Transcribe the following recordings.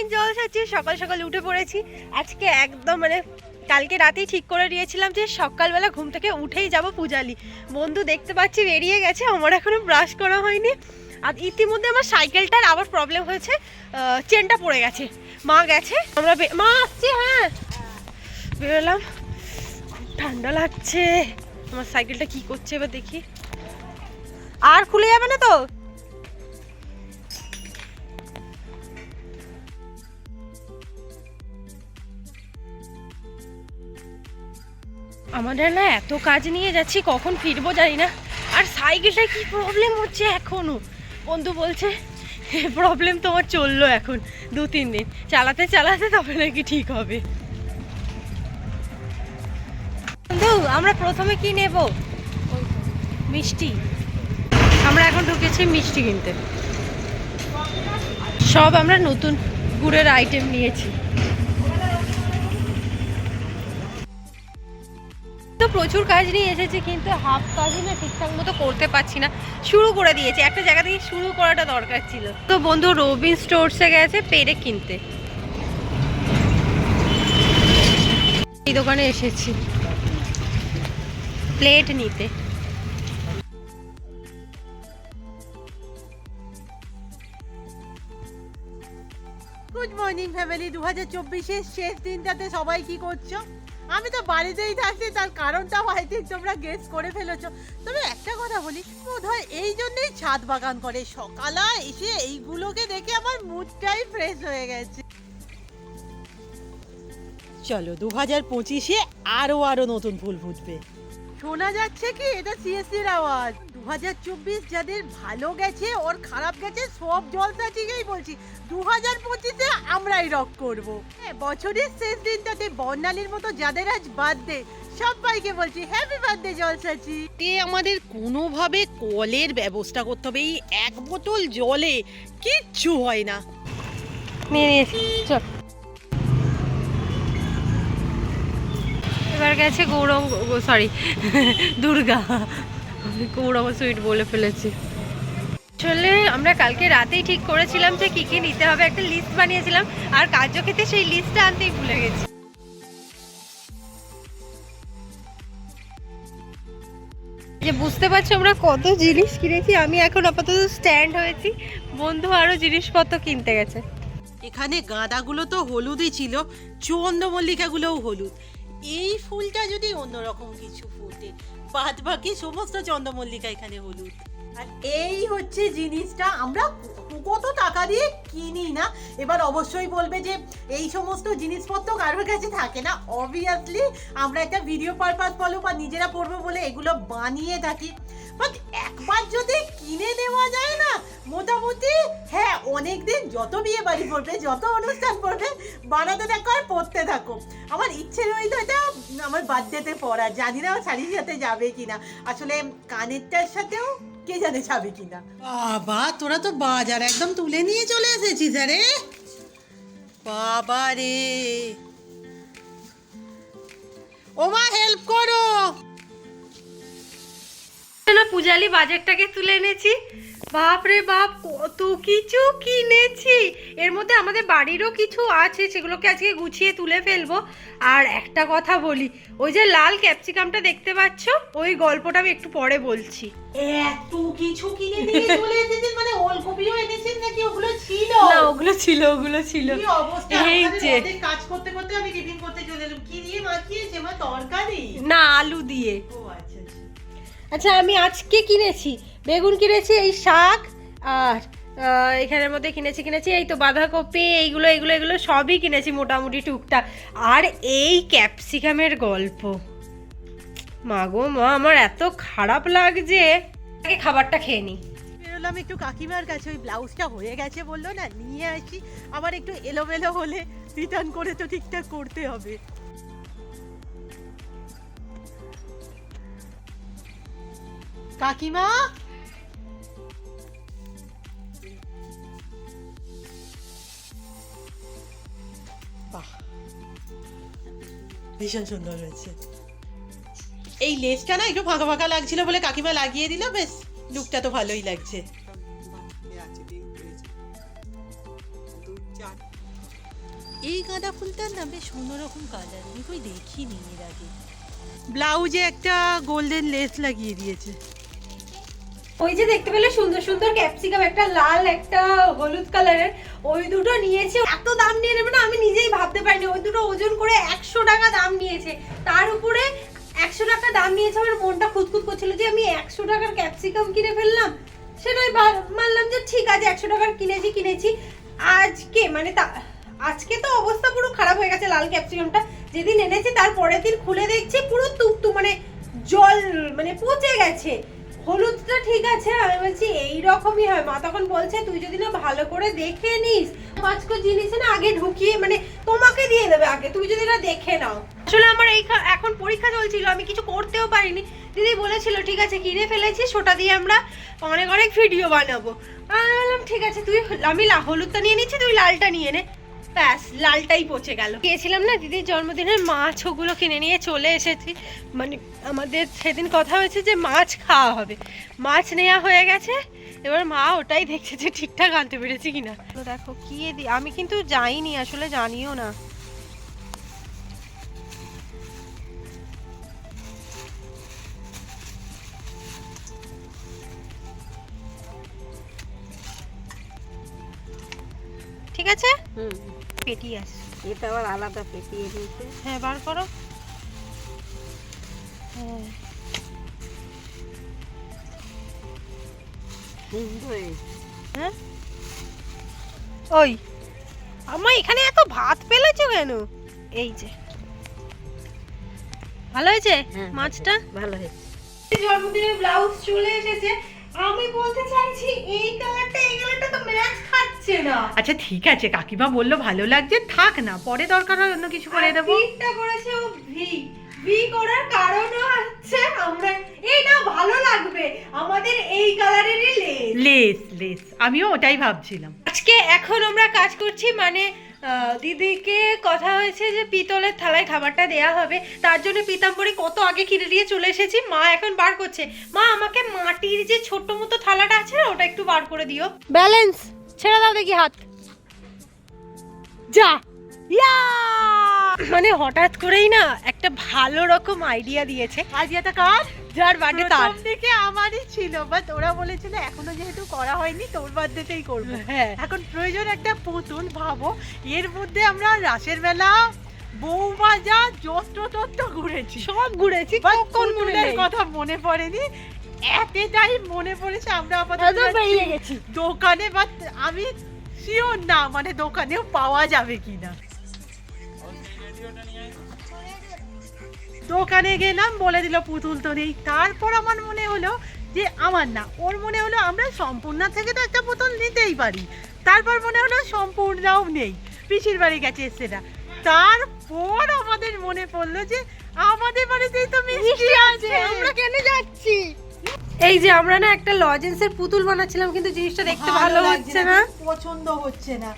In জল হচ্ছে সকাল সকাল উঠে পড়েছি। আজকে একদম মানে কালকে রাতেই ঠিক করে নিয়েছিলাম যে সকালবেলা ঘুম থেকে উঠেই যাব পূজালি। বন্ধু দেখতে পাচ্ছি বেরিয়ে গেছে, আমার এখনও ব্রাশ করা হয়নি। আর ইতিমধ্যে আমার সাইকেলটার আবার প্রবলেম হয়েছে চেনটা পড়ে গেছে। মা গেছে, আমরা মা আসছে হ্যাঁ। বেরোলাম। ঠান্ডা লাগছে। আমার সাইকেলটা কি করছে এবার দেখি। আর খুলে যাবে না তো? আমাদের না এত কাজ নিয়ে যাচ্ছি, কখন ফিরবো জানি না। আর সাইকেলটা কি প্রবলেম হচ্ছে এখনও? বন্ধু বলছে প্রবলেম তোমার চলল এখন, দু, তিন দিন। চালাতে চালাতে তবে নাকি ঠিক হবে। বন্ধু, আমরা প্রথমে কি নেব? মিষ্টি। আমরা এখন ঢুকেছি মিষ্টি কিনতে। সব আমরা নতুন গুড়ের আইটেম নিয়েছি। প্রচুর কাজ নিয়ে এসেছি, কিন্তু হাফ কাজই না ঠিকঠাক মতো করতে পারছি না। শুরু করে দিয়েছি, একটা জায়গা থেকে শুরু করাটা দরকার ছিল। তো বন্ধু রবিন স্টোরসে গেছে পেরে কিনতে। এই দোকানে এসেছি। প্লেট নিতে। গুড মর্নিং ফ্যামিলি দু হাজার চব্বিশের শেষ দিনটাতে সবাই কি করছ? আমি তো বাড়িতেই থাকছি তার কারণটা হয়তো তোমরা গেস করে ফেলেছো। তবে একটা কথা বলি বোধ হয় এই জন্যই ছাদ বাগান করে। সকালা এসে এইগুলোকে দেখে আমার মুডটাই ফ্রেশ হয়ে গেছে। চলো দু হাজার পঁচিশে আরও আরও নতুন ফুল ফুটবে। শোনা যাচ্ছে কি? এটা সিএসসির আওয়াজ। দু হাজার চব্বিশ যাদের ভালো গেছে ওর খারাপ গেছে সব জলসাচিকেই বলছি দু হাজার পঁচিশে আমরাই রক করব। হ্যাঁ বছরের শেষ দিনটাতে বর্ণালীর মতো যাদের আজ বার্থডে সবাইকে বলছি হ্যাপি বার্থডে জলসাচি তে আমাদের কোনোভাবে কলের ব্যবস্থা করতে হবে এই এক বোতল জলে কিচ্ছু হয় না। নিয়ে নিয়েছি চল। এবার গেছে গৌরঙ্গ সরি দুর্গা। আমি গৌরঙ্গ সুইট বলে ফেলেছি। আসলে আমরা কালকে রাতেই ঠিক করেছিলাম যে কি কি নিতে হবে, একটা লিস্ট বানিয়েছিলাম, আর কার্যক্ষেত্রে সেই লিস্টটা আনতেই ভুলে গেছি। যে বুঝতে পারছ আমরা কত জিনিস কিনেছি, আমি এখন আপাতত স্ট্যান্ড হয়েছি, বন্ধু আরও জিনিসপত্র কিনতে গেছে। এখানে গাঁদাগুলো তো হলুদই ছিল, চন্দ্রমল্লিকাগুলোও হলুদ। এই ফুলটা যদি অন্যরকম কিছু ফুটে বাদ বাকি সমস্ত চন্দ্রমল্লিকা এখানে হলুদ। আর এই হচ্ছে জিনিসটা, আমরা কত টাকা দিয়ে কিনি না? এবার অবশ্যই বলবে যে এই সমস্ত জিনিসপত্র কারোর কাছে থাকে না। অবভিয়াসলি আমরা একটা ভিডিও পারপাস বলো বা নিজেরা পড়ব বলে এগুলো বানিয়ে থাকি। একবার যদি কিনে নেওয়া যায় না, মোটামুটি হ্যাঁ অনেক দিন যত বিয়ে বাড়ি পড়বে যত অনুষ্ঠান পড়বে বানাতে থাকো আর পড়তে থাকো। আমার ইচ্ছে রইল এটা আমার বার্থডেতে পড়া জানি না শাড়ির সাথে যাবে কিনা। আসলে কানেরটার সাথেও কে জানে যাবে কিনা। বাবা, তোরা তো বাজার একদম তুলে নিয়ে চলে এসেছিস, আরে। বাবা রে ওমা হেল্প করো। না পূজালি বাজারটাকে তুলে এনেছি। বাপ রে বাপ কত কিছু কিনেছি। এর মধ্যে আমাদের বাড়িরও কিছু আছে সেগুলোকে আজকে গুছিয়ে তুলে ফেলব। আর একটা কথা বলি ওই যে লাল ক্যাপসিকামটা দেখতে পাচ্ছ? ওই গল্পটা আমি একটু পরে বলছি। এত কিছু কিনে নিয়ে চলে এসেছেন? মানে ওলকপিও এনেছেন নাকি? ওগুলো ছিল। না ওগুলো ছিল ওগুলো ছিল। কি অবস্থা? এই যে। কাজ করতে করতে আমি টিফিন করতে চলে এলাম। কি দিয়ে মাখিয়েছে? তরকারি। না আলু দিয়ে। ও আচ্ছা আমি আজকে কিনেছি। বেগুন কিনেছি, এই শাক, আর এখানের মধ্যে কিনেছি কিনেছি, এই তো বাঁধাকপি, এইগুলো এগুলো এগুলো সবই কিনেছি মোটামুটি টুকটাক। আর এই ক্যাপসিকামের গল্প। মা গো, মা, আমার এত খারাপ লাগছে। আগে খাবারটা খেয়ে নি। বেরোলাম একটু কাকিমার কাছে, ওই ব্লাউজটা হয়ে গেছে বলল, না, নিয়ে আসি। আবার একটু এলোমেলো হলে রিটার্ন করে তো ঠিকঠাক করতে হবে। কাকিমা? ভীষণ সুন্দর হয়েছে। এই লেসটা না একটু ফাঁকা ফাঁকা লাগছিল বলে কাকিমা লাগিয়ে দিল, বেশ, লুকটা তো ভালোই লাগছে। এই গাঁদা ফুলটার না বেশ অন্যরকম কালার আমি কই দেখিনি এর আগে। ব্লাউজে একটা গোল্ডেন লেস লাগিয়ে দিয়েছে। ওই যে দেখতে পেলে সুন্দর সুন্দর ক্যাপসিকাম একটা লাল, একটা হলুদ কালারের ওই দুটো নিয়েছে। এত দাম নিয়ে নেবে না, আমি নিজেই ভাবতে পারিনি। ওই দুটো ওজন করে একশো টাকা দাম নিয়েছে। তার উপরে একশো টাকা দাম নিয়েছে, আমার মনটা খুঁতখুত করছিল যে আমি একশো টাকার ক্যাপসিকাম কিনে ফেললাম। সেটাই মানলাম যে ঠিক আছে, একশো টাকার কিনেছি কিনেছি। আজকে মানে তা, আজকে তো অবস্থা পুরো খারাপ হয়ে গেছে লাল ক্যাপসিকামটা যেদিন এনেছি, তার পরের দিন খুলে দেখছি, পুরো তুপতু মানে জল মানে পচে গেছে। হলুদটা ঠিক আছে, আমি বলছি এই রকমই হয়। মা তখন বলছে, তুই যদি না ভালো করে দেখে নিস পাঁচকো জিনিস না আগে ঢুকিয়ে মানে তোমাকে দিয়ে দেবে আগে, তুমি যদি না দেখে নাও। আসলে আমার এই এখন পরীক্ষা চলছিল, আমি কিছু করতেও পারিনি। দিদি বলেছিল, ঠিক আছে, কিনে ফেলেছিস, ওটা দিয়ে আমরা অনেক অনেক ভিডিও বানাবো। আমি বললাম, ঠিক আছে, তুই আমি হলুদটা নিয়ে নিচ্ছি, তুই লালটা নিয়ে নে। ব্যাস, লালটাই পচে গেল। গিয়েছিলাম না দিদির জন্মদিনের মাছ ওগুলো কিনে নিয়ে চলে এসেছি। মানে আমাদের সেদিন কথা হয়েছে যে মাছ খাওয়া হবে। মাছ নেওয়া হয়ে গেছে, এবার মা ওটাই দেখছে যে ঠিকঠাক আনতে পেরেছি কিনা। দেখো, কি দি- আমি কিন্তু যাইনি, আসলে জানিও না। ঠিক আছে? হুম। পেটি আছে। এটা আবার আলাদা পেটি দিয়েছে হ্যাঁ বার করো। হ্যাঁ। হ্যাঁ? ওই। আমার এখানে এত ভাত পেলেছো কেন? এই যে। ভালো হয়েছে হ্যাঁ, মাছটা? ভালো হয়েছে। জন্মদিনের ব্লাউজ চলে এসেছে আমি বলতে চাইছি এই কালারটা এই কালারটা তো ম্যাচ খাচ্ছে না। আচ্ছা ঠিক আছে কাকিমা বলল ভালো লাগছে থাক না পরে দরকার হয় অন্য কিছু করে দেবো। ভিটা করেছে ও ভি ভি করার কারণও হচ্ছে আমরা এই না ভালো লাগবে। আমাদের এই কালারেরই লেস। লেস লেস আমিও ওটাই ভাবছিলাম। আজকে এখন আমরা কাজ করছি মানে দিদিকে কথা হয়েছে যে পিতলের থালায় খাবারটা দেয়া হবে। তার জন্য পিতাম্বরী কত আগে কিনে দিয়ে চলে এসেছি মা এখন বার করছে। মা আমাকে মাটির যে ছোট্ট মতো থালাটা আছে না ওটা একটু বার করে দিও। ব্যালেন্স। ছেড়ে দাও দেখি হাত। যা। ইয়া! মানে হঠাৎ করেই না একটা ভালো রকম আইডিয়া দিয়েছে। কার? যার বার্থডে তার। দিকে আমারই ছিল বাট ওরা বলেছিল এখনও যেহেতু করা হয়নি তোর বার্থডেতেই করব। হ্যাঁ। এখন প্রয়োজন একটা পুতুল ভাবো। এর মধ্যে আমরা রাসের বেলা বৌবাজা যত্র তত্র ঘুরেছি। সব ঘুরেছি কখন মনে কথা মনে পড়েনি। এতটাই মনে পড়েছে আমরা আপাতত বেরিয়ে গেছি। দোকানে বাট আমি শিওর না মানে দোকানেও পাওয়া যাবে কিনা। দোকানে গেলাম বলে দিল পুতুল তো নেই। তারপর আমার মনে হলো যে আমার না ওর মনে হলো আমরা সম্পূর্ণা থেকে তো একটা পুতুল নিতেই পারি। তারপর মনে হলো সম্পূর্ণাও নেই পিসির বাড়ি গেছে সেটা তারপর আমাদের মনে পড়ল যে আমাদের বাড়িতেই তো মিষ্টি আছে আমরা কেন যাচ্ছি? এই যে আমরা না একটা লজেন্সের পুতুল বানাচ্ছিলাম কিন্তু জিনিসটা দেখতে ভালো হচ্ছে না পছন্দ হচ্ছে না।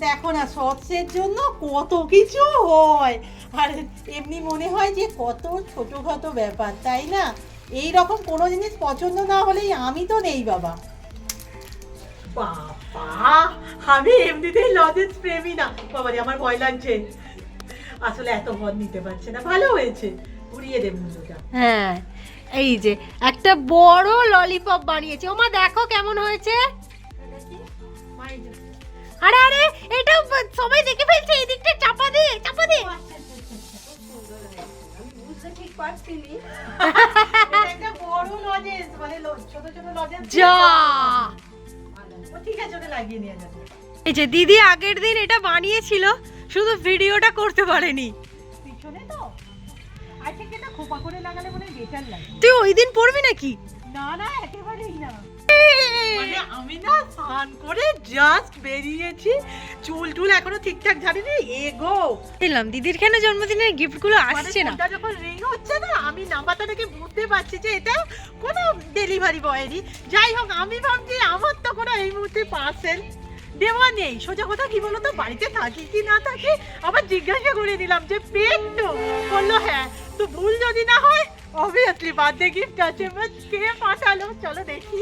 দেখো না শর্টসের জন্য কত কিছু হয়। আর এমনি মনে হয় যে কত ছোটখাটো ব্যাপার তাই না? এই রকম কোনো জিনিস পছন্দ না হলেই আমি তো নেই বাবা। বাবা আমি এমনিতেই লজেন্স প্রেমী না। বাবা আমার ভয় লাগছে। আসলে এত ভর নিতে পারছে না ভালো হয়েছে। ঘুরিয়ে দেব হ্যাঁ। এই যে একটা বড় ললিপপ বানিয়েছে। ওমা দেখো কেমন হয়েছে। আরে আরে এটা সবাই দেখে ফেলছে এই দিকটা চাপা দে চাপা দে। এই যে দিদি আগের দিন এটা বানিয়েছিল শুধু ভিডিওটা করতে পারেনি। পিছনে তো? আই থিঙ্ক এটা খোপা করে লাগালে মনে হয় বেটার লাগে। তুই ওই দিন পড়বি নাকি? না না একেবারেই না। মানে আমি না স্নান করে জাস্ট বেরিয়েছি। চুল টুল এখনও ঠিকঠাক ঝাড়িনি। এগো। এলাম দিদির কেন জন্মদিনের গিফটগুলো মানে আসছে না? ফোনটা যখন রিং হচ্ছে না আমি নাম্বারটা দেখে বুঝতে পারছি যে এটা কোনো ডেলিভারি বয়েরই যাই হোক আমি ভাবছি আমার তো কোনো এই মুহূর্তে পার্সেল দেওয়া নেই। সোজা কথা কি বলতো বাড়িতে থাকি কি না থাকি আবার জিজ্ঞাসা করে দিলাম যে পেন তো? বলল হ্যাঁ। তো ভুল যদি না হয় অবভিয়াসলি বার্থডে গিফট আছে। বাট কে পাঠালো চলো দেখি।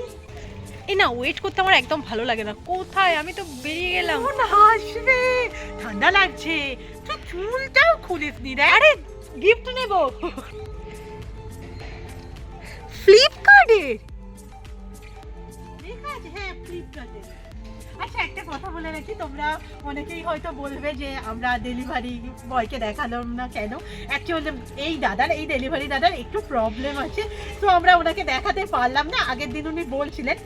এই না ওয়েট করতে আমার একদম ভালো লাগে না। কোথায়? আমি তো বেরিয়ে গেলাম। কোন হাসবে? ঠান্ডা লাগছে। তুই চুলটাও খুলিস নি রে আরে গিফট নেব। ফ্লিপকার্টের ঠিক আছে হ্যাঁ ফ্লিপকার্টে আচ্ছা একটা কথা বলে রাখি, তোমরা অনেকেই হয়তো বলবে যে আমরা ডেলিভারি বয়কে দেখালাম না কেন? অ্যাকচুয়ালি এই দাদার, এই ডেলিভারি দাদার একটু প্রবলেম আছে। তো আমরা ওনাকে দেখাতে পারলাম না। আগের দিন উনি বলছিলেন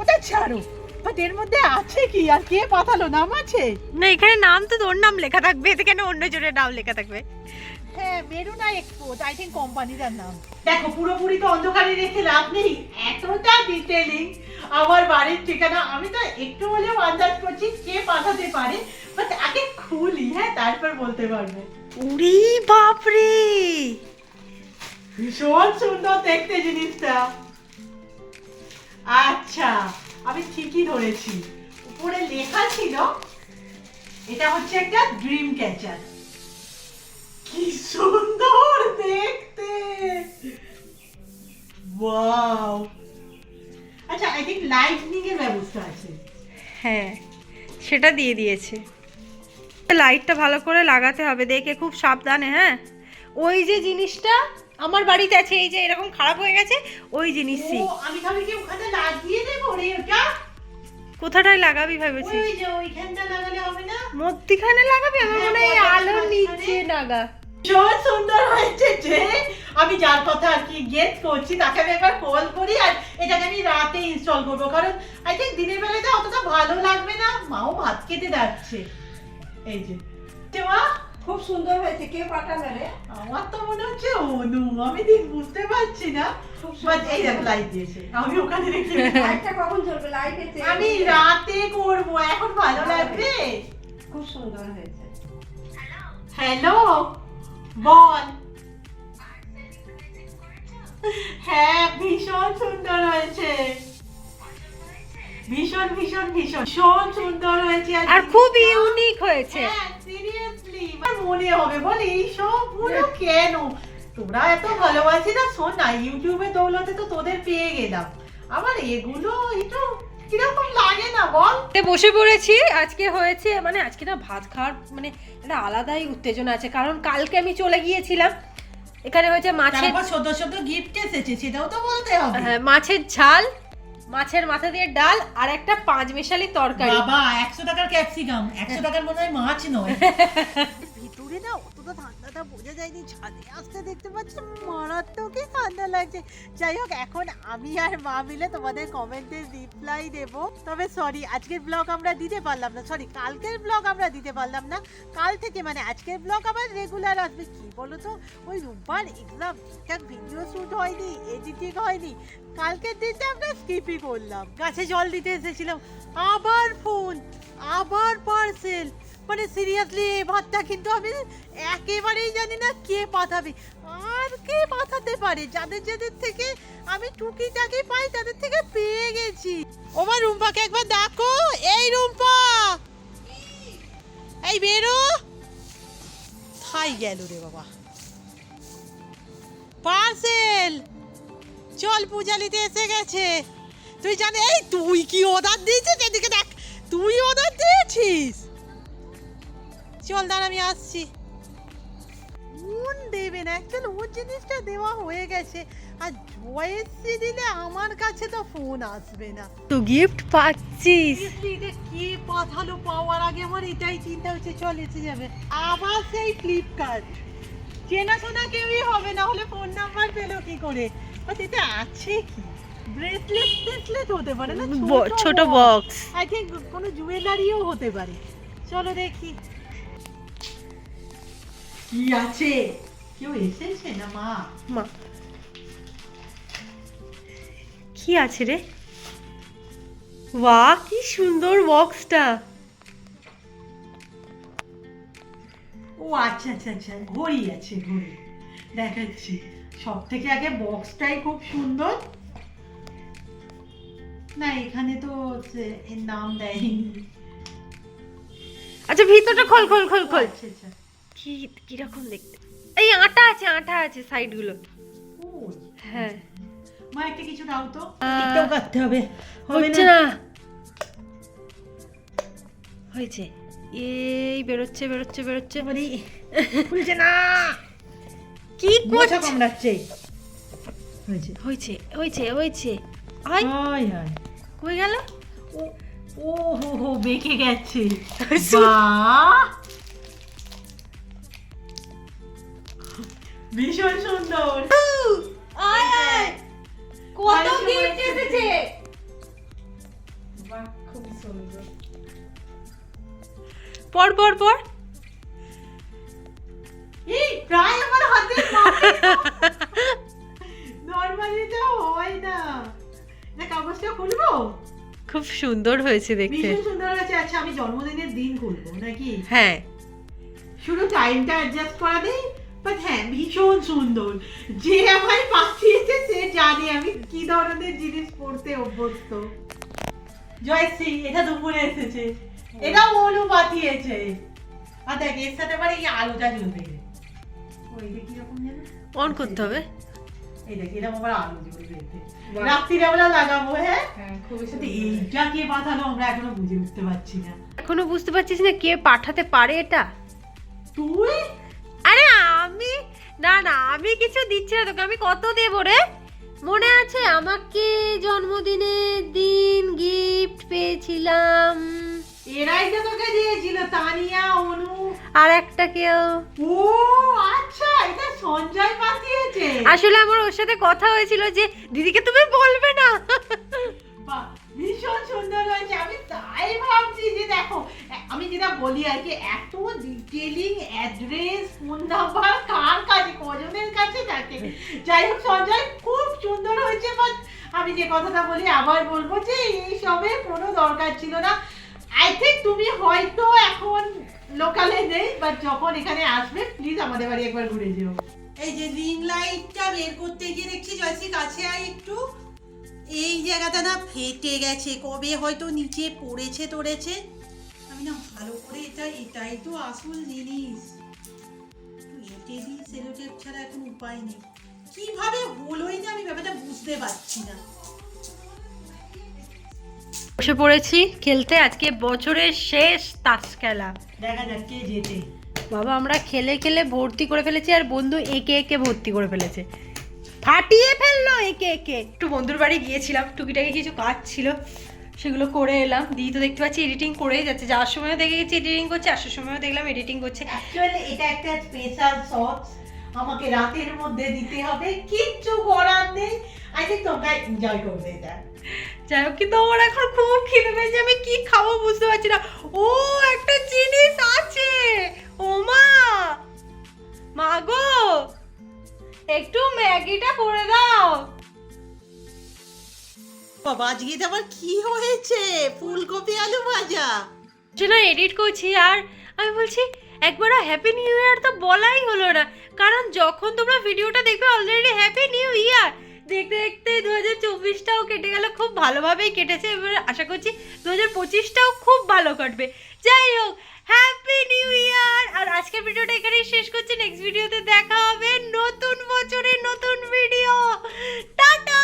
ওটা ছাড়ো? বাট এর মধ্যে আছে কি? আর কে পাঠালো? নাম আছে? না, এখানে নাম তো তোর নাম লেখা থাকবে। এতে কেন অন্য জনের নাম লেখা থাকবে? হ্যাঁ মেরুনা এক্সপোর্ট আই থিঙ্ক কোম্পানিটার নাম। দেখো পুরোপুরি তো অন্ধকারে রেখে লাভ নেই। এতটা ডিটেলিং আমার বাড়ির ঠিকানা। আমি তো একটু হলেও আন্দাজ করছি কে পাঠাতে পারে বাট আগে খুলি হ্যাঁ তারপর বলতে পারব। উরি বাপরে! ভীষণ সুন্দর দেখতে জিনিসটা। আচ্ছা আমি ঠিকই ধরেছি। উপরে লেখা ছিল এটা হচ্ছে একটা ড্রিম ক্যাচার কি সুন্দর দেখতে ওয়াও আচ্ছা আই থিঙ্ক লাইটনিং এর ব্যবস্থা আছে। হ্যাঁ সেটা দিয়ে দিয়েছে। লাইটটা ভালো করে লাগাতে হবে দেখে খুব সাবধানে হ্যাঁ? ওই যে জিনিসটা আমার বাড়িতে আছে এই যে এরকম খারাপ হয়ে গেছে ওই জিনিসই আমি ভাবি কি ওখানে লাগিয়ে দেবো রে ওটা? কোথাটায় লাগাবি ভেবেছি ওই যে ওইখানটা লাগালে হবে না? মধ্যিখানে লাগাবি? আমার মনে হয় আলো নিচে লাগা ভীষণ সুন্দর হয়েছে যে আমি যার কথা আর কি গেস করছি তাকে আমি একবার কল করি আর এটাকে আমি রাতে ইনস্টল করব। কারণ আই থিঙ্ক দিনের বেলাতে অতটা ভালো লাগবে না। মাও ভাত খেতে যাচ্ছে। এই যে। যে মা খুব সুন্দর হয়েছে। কে পাঠালো রে? আমার তো মনে হচ্ছে অনু। আমি ঠিক বুঝতে পারছি না। বাট এই দেখ লাইট দিয়েছে। আমি ওখানে রেখে লাইটটা কখন জ্বলবে? লাইট এসে আমি রাতে করব। এখন ভালো লাগবে? খুব সুন্দর হয়েছে। হ্যালো বল। হ্যাঁ ভীষণ সুন্দর হয়েছে। ভীষণ ভীষণ ভীষণ। ভীষণ সুন্দর হয়েছে আর খুব ইউনিক হয়েছে। হ্যাঁ সিরিয়াসলি মনে হবে বল এইসবগুলো কেন? তোরা এত ভালোবাসি না? শোন না ইউটিউবে দৌলতে তো তোদের পেয়ে গেলাম। আবার এগুলো একটু কীরকম লাগে না বল? তে বসে পড়েছি আজকে হয়েছে মানে আজকে না ভাত খাওয়ার মানে একটা আলাদাই উত্তেজনা আছে। কারণ কালকে আমি চলে গিয়েছিলাম এখানে হয়েছে মাছের ছোট ছোট গিফট এসেছে সেটাও তো বলতে হবে। হ্যাঁ মাছের ঝাল মাছের মাথা দিয়ে ডাল আর একটা পাঁচ মেশালি তরকারি। বাবা একশো টাকার ক্যাপসিকাম। একশো টাকার মনে হয় মাছ নয়। ভিতরে না অতটা ঠান্ডাটা বোঝা যায়নি ছাদে আসতে দেখতে পাচ্ছি মারাত্মকই ঠান্ডা লাগছে। যাই হোক, এখন আমি আর মা মিলে তোমাদের কমেন্টে রিপ্লাই দেব। তবে সরি আজকের ব্লগ আমরা দিতে পারলাম না। সরি কালকের ব্লগ আমরা দিতে পারলাম না। কাল থেকে মানে আজকের ব্লগ আবার রেগুলার আসবে। কি বলো তো ওই রোববার এক্সাম ঠিকঠাক ভিডিও শ্যুট হয়নি এডিটিং হয়নি। কালকের দিনটা আমরা স্কিপই করলাম। গাছে জল দিতে এসেছিলাম। আবার ফোন আবার পার্সেল মানে সিরিয়াসলি ভাতটা কিন্তু আমি একেবারেই জানি না কে পাঠাবে। আর কে পাঠাতে পারে? যাদের যাদের থেকে আমি টুকিটাকি পাই, তাদের থেকে পেয়ে গেছি। ওমা, রুম্পাকে একবার ডাকো। এই রুম্পা! এই বেরো! খাই গেল রে বাবা। পার্সেল! চল, পূজালিতে এসে গেছে। তুই জানে, এই তুই কি অর্ডার দিয়েছিস? এদিকে দেখ, তুই অর্ডার দিয়েছিস? চল দাঁড়া আমি আসছি। মন দেবে না অ্যাকচুয়ালি ওর জিনিসটা দেওয়া হয়ে গেছে। আর জয়েসি দিলে আমার কাছে তো ফোন আসবে না। তো গিফট পাচ্ছিস। এটা কে পাঠালো পাওয়ার আগে আমার এটাই চিন্তা হচ্ছে চল এসে যাবে। আবার সেই ফ্লিপকার্ট চেনাশোনা কেউই হবে না হলে ফোন নাম্বার পেল কি করে? বাট এটা আছে কি? ব্রেসলেট ব্রেসলেট হতে পারে না ছোট বক্স আই থিঙ্ক কোনো জুয়েলারিও হতে পারে। চলো দেখি। কি আছে? কেউ এসেছে না মা? মা। কি আছে রে? বাহ কি সুন্দর বক্সটা। ও আচ্ছা আচ্ছা আচ্ছা ঘড়ি আছে ঘড়ি। দেখাচ্ছি। সব থেকে আগে বক্সটাই খুব সুন্দর। না এখানে তো নাম দেয়নি। আচ্ছা ভিতরটা খোল খোল খোল খোল। আচ্ছা আচ্ছা। কি কীরকম দেখতে? এই আটা আছে আটা আছে সাইডগুলো ও হ্যাঁ। মা একটা কিছু দাও তো। এটাও কাটতে হবে। হবে না? হয়েছে। এই বেরোচ্ছে বেরোচ্ছে বেরোচ্ছে। খুলছে না। কি করছে? কামড়াচ্ছে। হয়েছে। হয়েছে হয়েছে হয়েছে। হয় হয় কই গেল? ও ও হো হো বেঁকে গেছে। সু- ভীষণ সুন্দর। আয় আয়। কত গিফট এসেছে। বাহ খুব সুন্দর। পর পর পর। এই প্রায় আমার হাতে নর্মালি তো হয় না। না কাগজটা খুলবো? খুব সুন্দর হয়েছে দেখতে। ভীষণ সুন্দর হয়েছে। আচ্ছা আমি জন্মদিনের দিন খুলবো নাকি? হ্যাঁ। শুধু টাইমটা অ্যাডজাস্ট করা নেই বাট হ্যাঁ ভীষণ সুন্দর। যে আমায় পাঠিয়েছে সে জানে আমি কি ধরনের জিনিস পড়তে অভ্যস্ত। জয়শ্রী এটা দুপুরে এসেছে। এটা মনু পাঠিয়েছে। আর দেখ এর সাথে আবার এই আলুটা জ্বলবে ওই যে কীরকম যেন? অন করতে হবে। এই দেখ এরকম আবার আলু লাগাবো হ্যাঁ? হ্যাঁ খুবই কিন্তু সুন্দর। এইটা কে পাঠালো আমরা এখনও বুঝে উঠতে পারছি না। এখনও বুঝতে পারছিস না কে পাঠাতে পারে এটা? তুই? আরে আমি না না আমি কিছু দিচ্ছি না তোকে আমি কত দেবো রে? মনে আছে আমাকে জন্মদিনের দিন গিফট পেয়েছিলাম। এরাই তো তোকে দিয়েছিল তানিয়া অনু। আর একটা কেউ। ও আচ্ছা এটা সঞ্জয় পাঠিয়েছে। আসলে আমার ওর সাথে কথা হয়েছিল যে দিদিকে তুমি বলবে না। বাহ, ভীষণ সুন্দর হয়েছে আমি তাই ভাবছি যে দেখো আমি যেটা বলি আর কি, এত ডিটেলিং অ্যাড্রেস ফোন নাম্বার কার কাছে, কজনের কাছে থাকে। যাই হোক, সঞ্জয়, খুব সুন্দর হয়েছে বাট আমি যে কথাটা বলি, আবার বলব যে এই সবের কোনো দরকার ছিল না। আই থিঙ্ক তুমি হয়তো এখন লোকালে নেই বাট যখন এখানে আসবে প্লিজ আমাদের বাড়ি একবার ঘুরে যেও। এই যে রিং লাইটটা বের করতে গিয়ে দেখছি, জয়শ্রী কাছে আয় একটু। এই জায়গাটা না ফেটে গেছে, কবে হয়তো নিচে পড়েছে টড়েছে ভালো করে এটা এটাই তো আসল জিনিস। এঁটে দিই সেলোটেপ ছাড়া এখন উপায় নেই? কীভাবে হলোই না আমি ব্যাপারটা বুঝতে পারছি না। বসে পড়েছি খেলতে আজকে বছরের শেষ তাস খেলা। দেখা যাক কে যেতে বাবা আমরা খেলে খেলে ভর্তি করে ফেলেছি আর বন্ধু একে একে ভর্তি করে ফেলেছে। ফাটিয়ে ফেলল একে একে। একটু বন্ধুর বাড়ি গিয়েছিলাম টুকিটাকি কিছু কাজ ছিল। সেগুলো করে এলাম। দিদি তো দেখতে পাচ্ছি এডিটিং করেই যাচ্ছে। যাওয়ার সময়ও দেখে গেছি এডিটিং করছে আসার সময়ও দেখলাম এডিটিং করছে। অ্যাকচুয়ালি এটা একটা স্পেশাল শর্টস আমাকে রাতের মধ্যে দিতে হবে। কিচ্ছু করার নেই। আই থিঙ্ক তোমরা এনজয় করবে এটা। যাই হোক কিন্তু আমার এখন খুব খিদে পেয়েছে। আমি কি খাব বুঝতে পারছি না। ও একটা জিনিস আছে। ও মা। মা গো। একটু ম্যাগিটা করে দাও। বাবা, আজকে আবার কি হয়েছে? ফুলকপি আলু ভাজা। না এডিট করছি, আর আমি বলছি, একবার হ্যাপি নিউ ইয়ার তো বলাই হলো না। কারণ যখন তোমরা ভিডিওটা দেখবে অলরেডি হ্যাপি নিউ ইয়ার দেখতে দেখতে দু হাজার চব্বিশটাও কেটে গেল, খুব ভালোভাবেই কেটেছে। এবার আশা করছি দু হাজার পঁচিশটাও খুব ভালো কাটবে। যাই হোক হ্যাপি নিউ ইয়ার আর আজকের ভিডিওটা এখানেই শেষ করছি। নেক্সট ভিডিওতে দেখা হবে। নতুন বছরের নতুন ভিডিও টাটা!